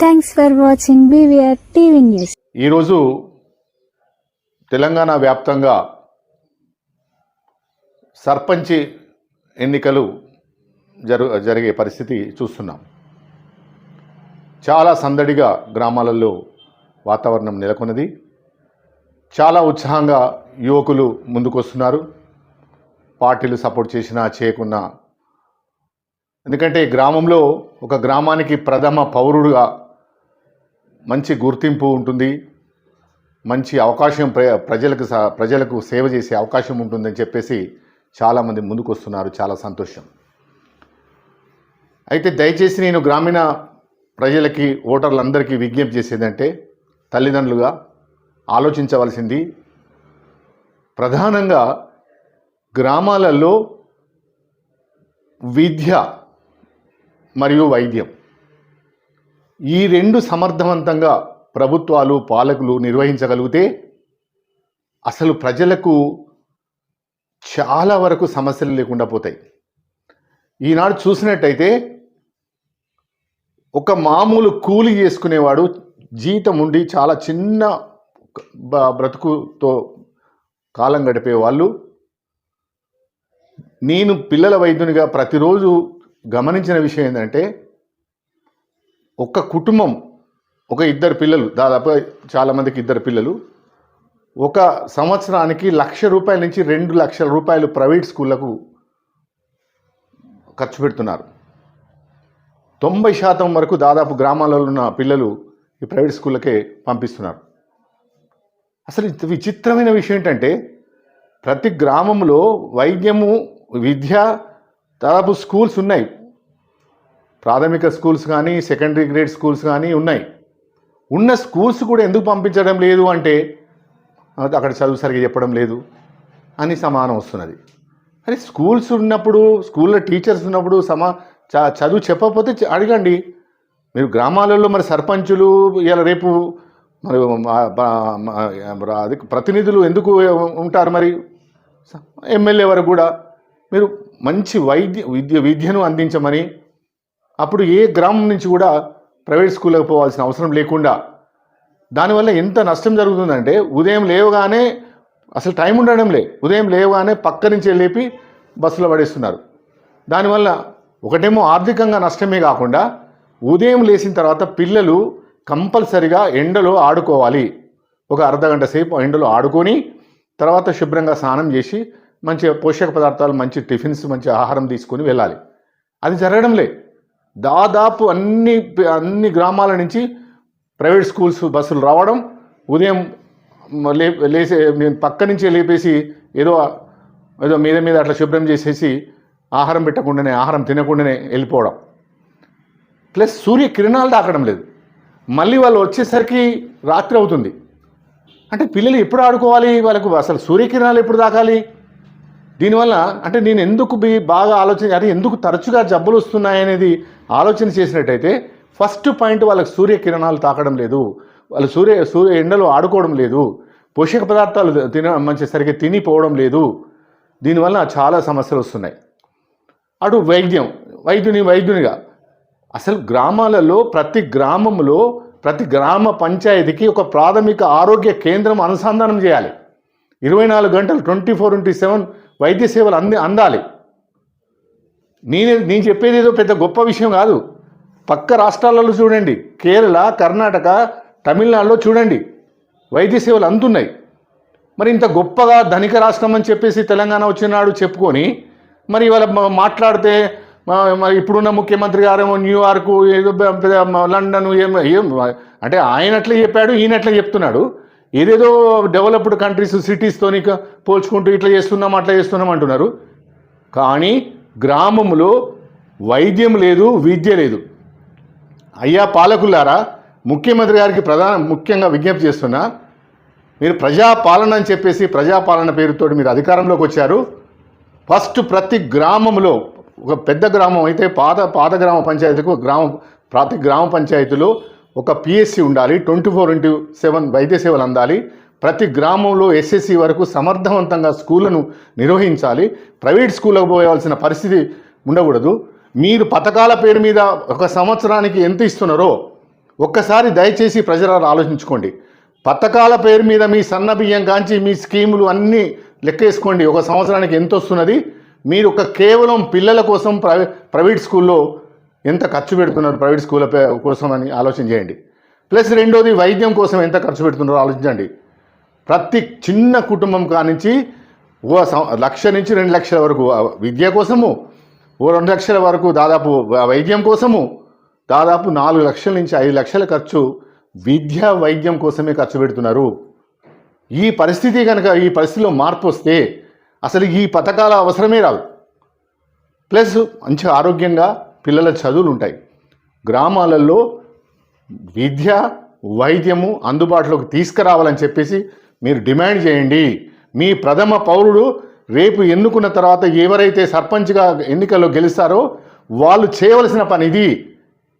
Thanks for watching BVR TV news ఈరోజు తెలంగాణ వ్యాప్తంగా సర్పంచ్ ఎన్నికలు జరు జరిగే పరిస్థితి చూస్తున్నాం. చాలా సందడిగా గ్రామాలలో వాతావరణం నెలకొన్నది. చాలా ఉత్సాహంగా యువకులు ముందుకొస్తున్నారు. పార్టీలు సపోర్ట్ చేసినా చేయకున్నా. ఎందుకంటే గ్రామంలో ఒక గ్రామానికి ప్రథమ పౌరుడుగా మంచి గుర్తింపు ఉంటుంది. మంచి అవకాశం ప్ర ప్రజలకు స- ప్రజలకు సేవ చేసే అవకాశం ఉంటుందని చెప్పేసి చాలామంది ముందుకు వస్తున్నారు చాలా సంతోషం. అయితే దయచేసి నేను గ్రామీణ ప్రజలకి ఓటర్లందరికీ విజ్ఞప్తి చేసేదంటే తల్లిదండ్రులుగా ఆలోచించవలసింది ప్రధానంగా గ్రామాలలో విద్య మరియు వైద్యం. ఈ రెండు సమర్థవంతంగా ప్రభుత్వాలు పాలకులు నిర్వహించగలిగితే అసలు ప్రజలకు చాలా వరకు సమస్యలు లేకుండా పోతాయి. ఈనాడు చూసినట్టయితే ఒక మామూలు కూలి చేసుకునేవాడు జీతం ఉండి చాలా చిన్న బ- బ్రతుకుతో కాలం గడిపే వాళ్ళు. నేను పిల్లల వైద్యునిగా ప్రతిరోజు గమనించిన విషయం ఏంటంటే ఒక కుటుంబం ఒక ఇద్దరు పిల్లలు దాదాపు చాలామందికి ఇద్దరు పిల్లలు ఒక సంవత్సరానికి లక్ష రూపాయల నుంచి రెండు లక్షల రూపాయలు ప్రైవేట్ స్కూళ్ళకు ఖర్చు పెడుతున్నారు. తొంభై శాతం వరకు దాదాపు గ్రామాలలో ఉన్న పిల్లలు ఈ ప్రైవేట్ స్కూళ్ళకే పంపిస్తున్నారు. అసలు విచిత్రమైన విషయం ఏంటంటే ప్రతి గ్రామంలో వైద్యము విద్య దాదాపు స్కూల్స్ ఉన్నాయి. ప్రాథమిక స్కూల్స్ కానీ సెకండరీ గ్రేడ్ స్కూల్స్ కానీ ఉన్నాయి. ఉన్న స్కూల్స్ కూడా ఎందుకు పంపించడం లేదు అంటే అక్కడ చదువు సరిగా చెప్పడం లేదు అని సమానం వస్తున్నది. అరే స్కూల్స్ ఉన్నప్పుడు స్కూల్లో టీచర్స్ ఉన్నప్పుడు సమా చ- చదువు చెప్పకపోతే అడగండి. మీరు గ్రామాలలో మరి సర్పంచులు ఇలా రేపు మరి అది ప్రతినిధులు ఎందుకు ఉంటారు మరి? ఎమ్మెల్యే వరకు కూడా మీరు మంచి వైద్య విద్య విద్యను అందించమని అప్పుడు ఏ గ్రామం నుంచి కూడా ప్రైవేట్ స్కూల్కి పోవాల్సిన అవసరం లేకుండా దానివల్ల ఎంత నష్టం జరుగుతుందంటే ఉదయం లేవగానే అసలు టైం ఉండడం లే ఉదయం లేవగానే పక్క నుంచే లేపి బస్సులో పడేస్తున్నారు. దానివల్ల ఒకటేమో ఆర్థికంగా నష్టమే కాకుండా ఉదయం లేచిన తర్వాత పిల్లలు కంపల్సరిగా ఎండలో ఆడుకోవాలి. ఒక అర్ధగంట సేపు ఎండలో ఆడుకొని తర్వాత శుభ్రంగా స్నానం చేసి మంచి పోషక పదార్థాలు మంచి టిఫిన్స్ మంచి ఆహారం తీసుకొని వెళ్ళాలి. అది జరగడం లే. దాదాపు అన్ని అన్ని గ్రామాల నుంచి ప్రైవేట్ స్కూల్స్ బస్సులు రావడం ఉదయం లే లేసే నేను పక్క నుంచే లేపేసి ఏదో ఏదో మీద మీద అట్లా శుభ్రం చేసేసి ఆహారం పెట్టకుండానే ఆహారం తినకుండానే వెళ్ళిపోవడం. ప్లస్ సూర్య కిరణాలు తాకడం లేదు. మళ్ళీ వాళ్ళు వచ్చేసరికి రాత్రి అవుతుంది. అంటే పిల్లలు ఎప్పుడు ఆడుకోవాలి వాళ్ళకు? అసలు సూర్యకిరణాలు ఎప్పుడు తాకాలి? దీనివల్ల అంటే నేను ఎందుకు బి- బాగా ఆలోచన అరే ఎందుకు తరచుగా జబ్బులు వస్తున్నాయనేది ఆలోచన చేసినట్టయితే ఫస్ట్ పాయింట్ వాళ్ళకి సూర్యకిరణాలు తాకడం లేదు. వాళ్ళు సూర్య సూర్య ఎండలో ఆడుకోవడం లేదు. పోషక పదార్థాలు తిన మంచి సరిగ్గా తినిపోవడం లేదు. దీనివల్ల చాలా సమస్యలు వస్తున్నాయి. అటు వైద్యం వైద్యుని వైద్యునిగా. అసలు గ్రామాలలో ప్రతి గ్రామంలో ప్రతి గ్రామ పంచాయతీకి ఒక ప్రాథమిక ఆరోగ్య కేంద్రం అనుసంధానం చేయాలి. ఇరవై నాలుగు గంటలు ట్వంటీ ఫోర్ ఇంటూ సెవెన్ వైద్య సేవలు అంది అందాలి. నేనే నేను చెప్పేది ఏదో పెద్ద గొప్ప విషయం కాదు. పక్క రాష్ట్రాలలో చూడండి కేరళ కర్ణాటక తమిళనాడులో చూడండి వైద్య సేవలు అందుతున్నాయి మరి ఇంత గొప్పగా ధనిక రాష్ట్రం అని చెప్పేసి తెలంగాణ వచ్చినాడు చెప్పుకొని మరి ఇవాళ మాట్లాడితే మరి ఇప్పుడున్న ముఖ్యమంత్రి గారు న్యూయార్క్ ఏదో పెద్ద లండన్ ఏం ఏం అంటే ఆయనట్లే చెప్పాడు ఈయనట్లే చెప్తున్నాడు. ఏదేదో డెవలప్డ్ కంట్రీస్ సిటీస్తోని పోల్చుకుంటూ ఇట్లా చేస్తున్నాం అట్లా చేస్తున్నాం అంటున్నారు. కానీ గ్రామంలో వైద్యం లేదు విద్య లేదు. అయ్యా పాలకులారా ముఖ్యమంత్రి గారికి ప్రధాన ముఖ్యంగా విజ్ఞప్తి చేస్తున్నా మీరు ప్రజాపాలన అని చెప్పేసి ప్రజాపాలన పేరుతో మీరు అధికారంలోకి వచ్చారు. ఫస్ట్ ప్రతి గ్రామంలో ఒక పెద్ద గ్రామం అయితే పాత పాత గ్రామ పంచాయతీకు గ్రామం ప్రతి గ్రామ పంచాయతీలో ఒక పిఎస్సి ఉండాలి ట్వంటీ ఫోర్ ఇంటూ సెవెన్ వైద్య సేవలు అందాలి. ప్రతి గ్రామంలో ఎస్ఎస్సి వరకు సమర్థవంతంగా స్కూళ్ళను నిర్వహించాలి. ప్రైవేట్ స్కూళ్ళకు పోవాల్సిన పరిస్థితి ఉండకూడదు. మీరు పథకాల పేరు మీద ఒక సంవత్సరానికి ఎంత ఇస్తున్నారో ఒక్కసారి దయచేసి ప్రజలను ఆలోచించుకోండి. పథకాల పేరు మీద మీ సన్న బియ్యం కాంచి మీ స్కీములు అన్నీ లెక్కేసుకోండి. ఒక సంవత్సరానికి ఎంత వస్తున్నది? మీరు ఒక కేవలం పిల్లల కోసం ప్రైవే ప్రైవేట్ స్కూల్లో ఎంత ఖర్చు పెడుతున్నారు ప్రైవేట్ స్కూళ్ళ కోసం అని ఆలోచన చేయండి. ప్లస్ రెండోది వైద్యం కోసం ఎంత ఖర్చు పెడుతున్నారో ఆలోచించండి. ప్రతి చిన్న కుటుంబం కానించి ఓ లక్ష నుంచి రెండు లక్షల వరకు విద్య కోసము ఓ రెండు లక్షల వరకు దాదాపు వైద్యం కోసము దాదాపు నాలుగు లక్షల నుంచి ఐదు లక్షల ఖర్చు విద్య వైద్యం కోసమే ఖర్చు పెడుతున్నారు. ఈ పరిస్థితి కనుక ఈ పరిస్థితిలో మార్పు వస్తే అసలు ఈ పథకాల అవసరమే రాదు. ప్లస్ మంచి ఆరోగ్యంగా పిల్లల చదువులు ఉంటాయి గ్రామాలలో విద్య వైద్యము అందుబాటులోకి తీసుకురావాలని చెప్పేసి మీరు డిమాండ్ చేయండి. మీ ప్రథమ పౌరుడు రేపు ఎన్నుకున్న తర్వాత ఎవరైతే సర్పంచ్గా ఎన్నికల్లో గెలుస్తారో వాళ్ళు చేయవలసిన పని ఇది.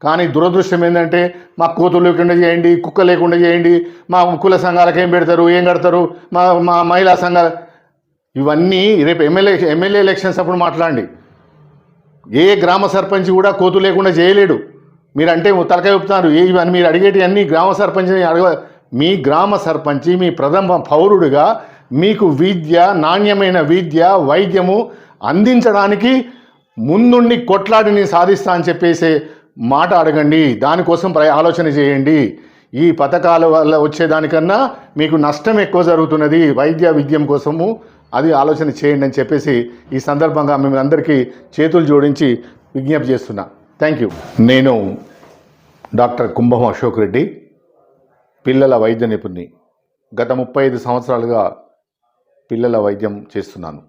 కానీ దురదృష్టం ఏంటంటే మా కోతులు లేకుండా చేయండి కుక్క లేకుండా చేయండి మా కుల సంఘాలకు ఏం పెడతారు ఏం కడతారు మా మా మహిళా సంఘాలు ఇవన్నీ రేపు ఎమ్మెల్యే ఎమ్మెల్యే ఎలక్షన్స్ అప్పుడు మాట్లాడండి. ఏ గ్రామ సర్పంచ్ కూడా కోతు లేకుండా చేయలేడు. మీరంటే తలకాయ చెప్తున్నారు ఏ అని మీరు అడిగేటి అన్ని గ్రామ సర్పంచ్ అడగ మీ గ్రామ సర్పంచి మీ ప్రథమ పౌరుడిగా మీకు విద్య నాణ్యమైన విద్య వైద్యము అందించడానికి ముందుండి కొట్లాడి నేను సాధిస్తా అని చెప్పేసే మాట అడగండి. దానికోసం ప్ర- ఆలోచన చేయండి. ఈ పథకాల వల్ల వచ్చేదానికన్నా మీకు నష్టం ఎక్కువ జరుగుతున్నది. వైద్య విద్యం కోసము అది ఆలోచన చేయండి అని చెప్పేసి ఈ సందర్భంగా మిమ్మల్ని అందరికీ చేతులు జోడించి విజ్ఞప్తి చేస్తున్నా. థ్యాంక్ యూ నేను డాక్టర్ కుంభం అశోక్ రెడ్డి పిల్లల వైద్య నిపుణి గత ముప్పై ఐదు సంవత్సరాలుగా పిల్లల వైద్యం చేస్తున్నాను.